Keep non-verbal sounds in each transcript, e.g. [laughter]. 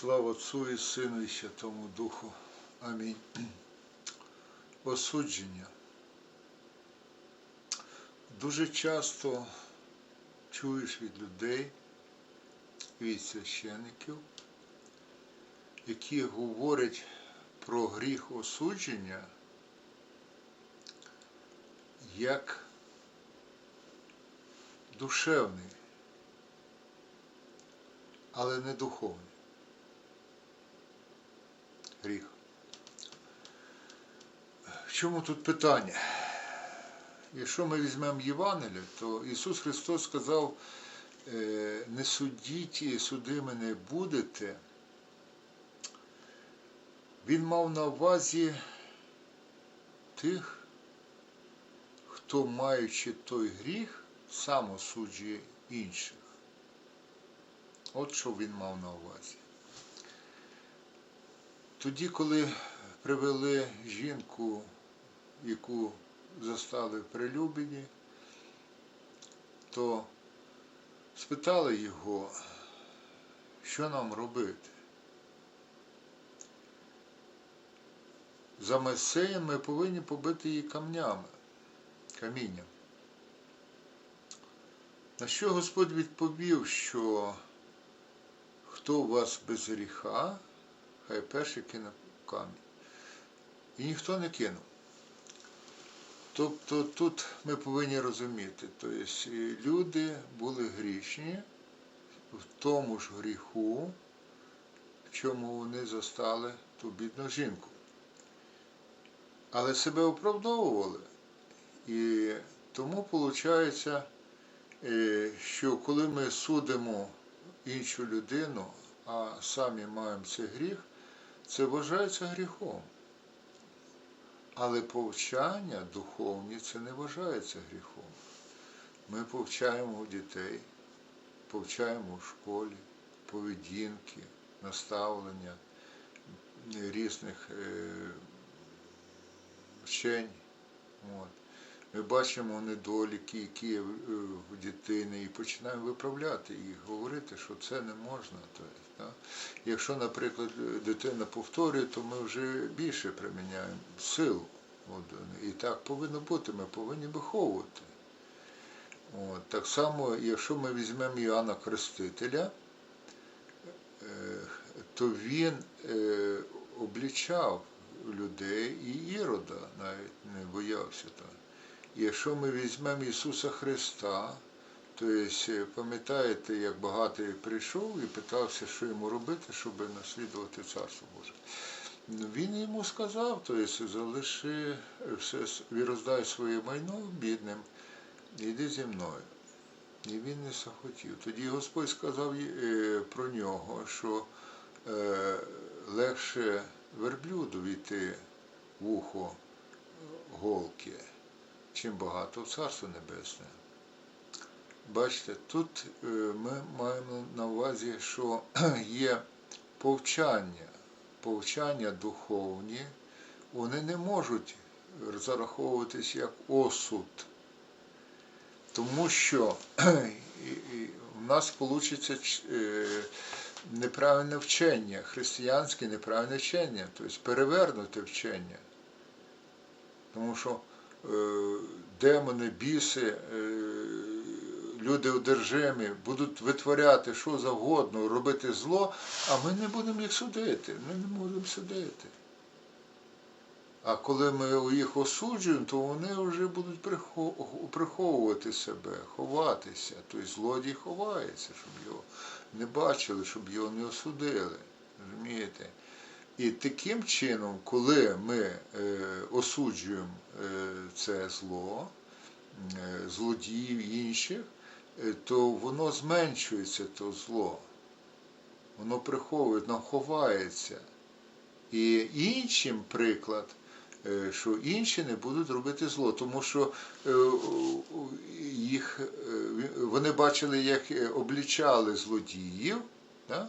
Слава Отцу і Сину і Святому Духу. Амінь. Осудження. Дуже часто чуєш від людей, від священиків, які говорять про гріх осудження як душевний, але не духовний гріх. В чому тут питання? Якщо ми візьмемо Євангеліє, то Ісус Христос сказав, «Е, не судіть і судими не будете. Він мав на увазі тих, хто, маючи той гріх, сам осуджує інших. От що він мав на увазі. Тоді, коли привели жінку, яку застали в прилюбіні, то спитали його, що нам робити. За Месеєм ми повинні побити її камнями, камінням. На що Господь відповів, що хто у вас без гріха, хай перший кине камінь. І ніхто не кинув. Тобто тут ми повинні розуміти, тобто люди були грішні в тому ж гріху, в чому вони застали ту бідну жінку. Але себе оправдовували. І тому виходить, що коли ми судимо іншу людину, а самі маємо цей гріх, це вважається гріхом. Але повчання духовні це не вважається гріхом. Ми повчаємо дітей, повчаємо в школі, поведінки, наставлення різних е, вчень. От. Ми бачимо недоліки, які є в дитини, і починаємо виправляти їх, говорити, що це не можна. Тобто? Якщо, наприклад, дитина повторює, то ми вже більше приміняємо силу. От, і так повинно бути, ми повинні виховувати. От, Так само, якщо ми візьмемо Іоанна Крестителя, то він облічав людей і Ірода навіть не боявся. Так. Якщо ми візьмемо Ісуса Христа, то пам'ятаєте, як багатий прийшов і питався, що йому робити, щоб наслідувати Царство Боже. Він йому сказав, то залиши все, роздай своє майно бідним, йди зі мною. І він не захотів. Тоді Господь сказав про нього, що легше верблюду війти в ухо голки чим багато в Царство Небесне. Бачите, тут ми маємо на увазі, що [clears throat] є повчання, повчання духовні, вони не можуть зараховуватись як осуд, тому що [clears throat] в нас вийде неправильне вчення, християнське неправильне вчення, тобто перевернуте вчення. Тому що демони, біси, люди одержимі будуть витворяти що завгодно, робити зло, а ми не будемо їх судити. Ми не будемо судити. А коли ми їх осуджуємо, то вони вже будуть приховувати себе, ховатися. Тобто злодій ховається, щоб його не бачили, щоб його не осудили. розумієте? І таким чином, коли ми е, осуджуємо е, це зло, е, злодіїв інших, то воно зменшується, то зло. Воно приховує, воно ховається. І іншим приклад, що інші не будуть робити зло, тому що їх, вони бачили, як облічали злодіїв. Да?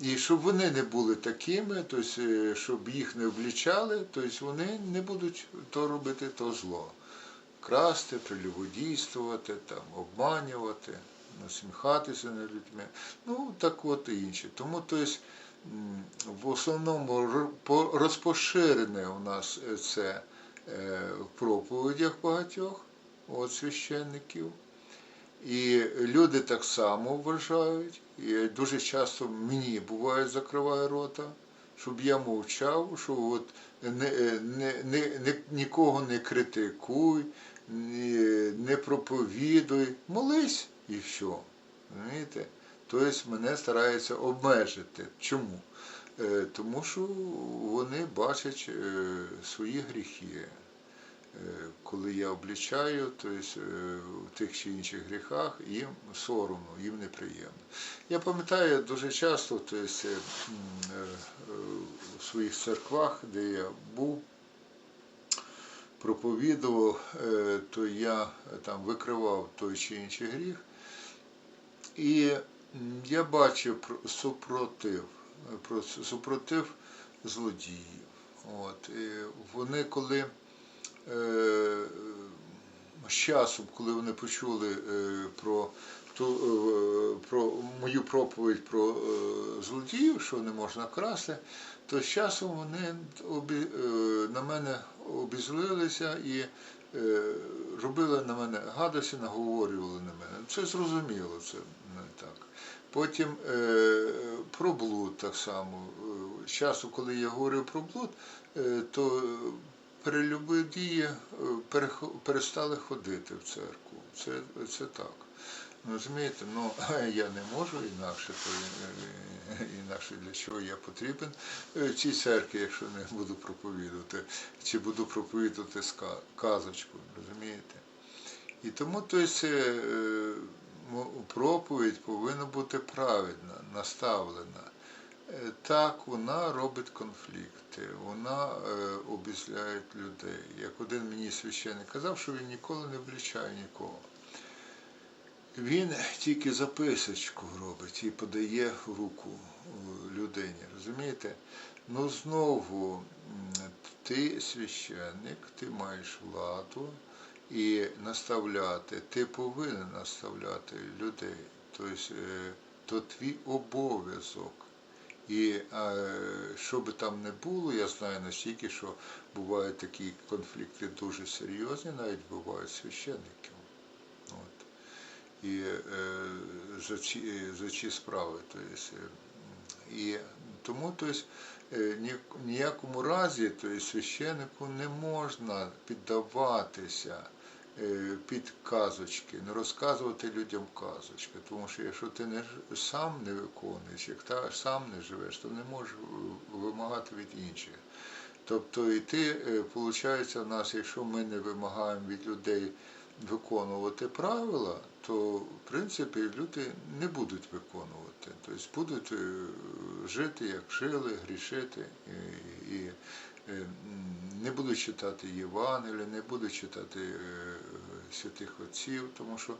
І щоб вони не були такими, тобто, щоб їх не облічали, тобто вони не будуть то робити то зло. Красти, прелюбодійствувати, там, обманювати, насміхатися над людьми. Ну, так от і інше. Тому тобто, в основному розпоширене у нас е, це е, в проповідях багатьох от священників. І люди так само вважають, і дуже часто мені буває закриває рота, щоб я мовчав, що от не, не, не, не, нікого не критикуй, не, не проповідуй, молись і все. Розумієте? Тобто мене стараються обмежити. Чому? Е, Тому що вони бачать е, свої гріхи. Е, Коли я облічаю, тобто е, в тих чи інших гріхах, їм соромно, їм неприємно. Я пам'ятаю дуже часто, тобто, е, м, е, в своїх церквах, де я був, проповідував, то я там викривав той чи інший гріх. І я бачив супротив, супротив злодіїв. От. І вони коли з часом, коли вони почули е, про, ту, е, про мою проповідь про е, злодіїв, що не можна красти, то з часом вони е, на мене обізлилися і е, робили на мене гадості, наговорювали на мене. Це зрозуміло, це не так. Потім е, про блуд так само. Е, З часу, коли я говорив про блуд, е, то перелюбодії е, перестали ходити в церкву. Це, це так. Ну, Розумієте, ну [clears throat] я не можу інакше, то е, інакше для чого я потрібен е, цій церкві, якщо не буду проповідувати, чи буду проповідувати казочку, розумієте? І тому то е, проповідь повинна бути правильна, наставлена. Е, Так, вона робить конфлікти, вона е, обізляє людей. Як один мені священник казав, що він ніколи не облічає нікого. Він тільки записочку робить і подає руку е, людині. Розумієте? Ну знову ти священник, ти маєш владу і наставляти, ти повинен наставляти людей. Тобто, е, то твій обов'язок. І е, що би там не було, я знаю настільки, що бувають такі конфлікти дуже серйозні, навіть бувають священників. От. І е, за, ці, за ці справи. Тобто, е, і тому тобто, е, ні, ніякому разі тобто, священнику не можна піддаватися е, під казочки, не розказувати людям казочки. Тому що якщо ти не, сам не виконуєш, як та сам не живеш, то не можеш е, вимагати від інших. Тобто і ти, виходить, в нас, якщо ми не вимагаємо від людей виконувати правила, то в принципі люди не будуть виконувати. Тобто будуть е, жити, як жили, грішити і, е, не будуть читати Євангелія, не будуть читати е, святих отців, тому що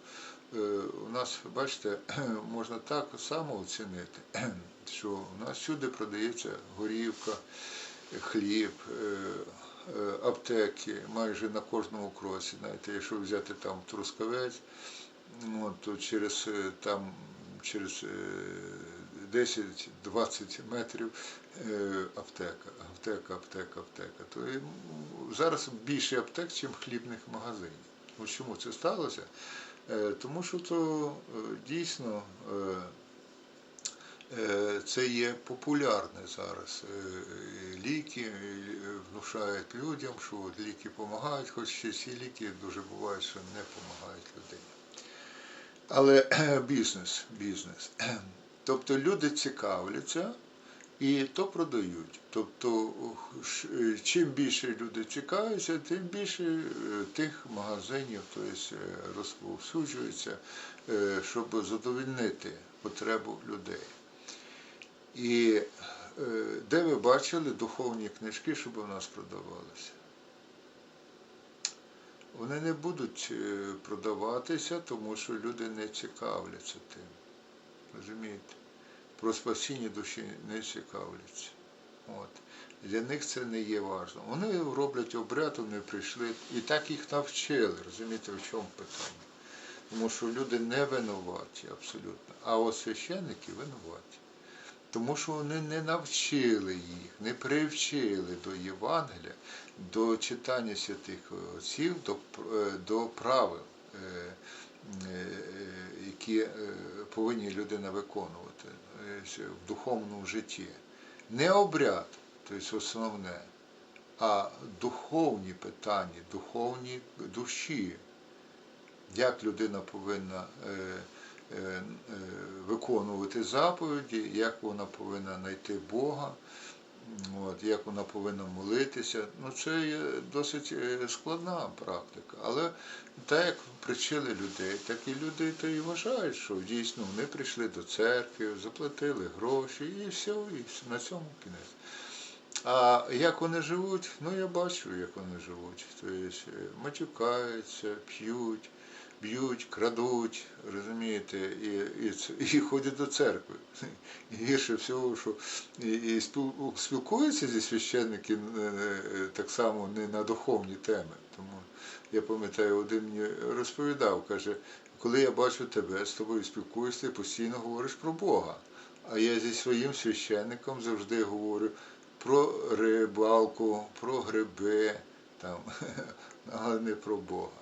е, у нас, бачите, [clears throat] можна так само оцінити, [clears throat] що у нас всюди продається горівка, хліб, е, е, аптеки майже на кожному кроці. Знаєте, якщо взяти там Трускавець, ну, то через там через е, 10-20 метрів аптека, аптека, аптека, аптека. То зараз більше аптек, ніж хлібних магазинів. Чому це сталося? Е, Тому що то е, дійсно е, це є популярне зараз. Ліки внушають людям, що от ліки допомагають, хоч ще ці ліки дуже бувають, що не допомагають людині. Але бізнес, бізнес. Тобто люди цікавляться і то продають. Тобто, е, чим більше люди цікавляться, тим більше е, тих магазинів тобто, розповсюджується, щоб задовольнити потребу людей. І де ви бачили духовні книжки, щоб у нас продавалися? Вони не будуть продаватися, тому що люди не цікавляться тим. Розумієте? Про спасіння душі не цікавляться. От. Для них це не є важливо. Вони роблять обряд, вони прийшли і так їх навчили. Розумієте, в чому питання? Тому що люди не винуваті абсолютно. А от священники винуваті. Тому що вони не навчили їх, не привчили до Євангелія, до читання святих отців, до, е, до правил, е, е, які повинні людина виконувати в духовному житті. Не обряд, тобто основне, а духовні питання, духовні душі. Як людина повинна е, е, е, виконувати заповіді, як вона повинна знайти Бога, от, як вона повинна молитися. Ну, це є досить е, складна практика. Але так як привчили людей, так і люди то і вважають, що дійсно вони прийшли до церкви, заплатили гроші і все, і все, на цьому кінець. А як вони живуть, ну я бачу, як вони живуть. Тобто матюкаються, п'ють, б'ють, крадуть, розумієте, і, і, і ходять до церкви. І гірше всього, що і, і спілкуються зі священником е, е, так само не на духовні теми. Тому я пам'ятаю, один мені розповідав, каже, коли я бачу тебе, з тобою спілкуюся, ти постійно говориш про Бога. А я зі своїм священником завжди говорю про рибалку, про гриби, там, [laughs] але не про Бога.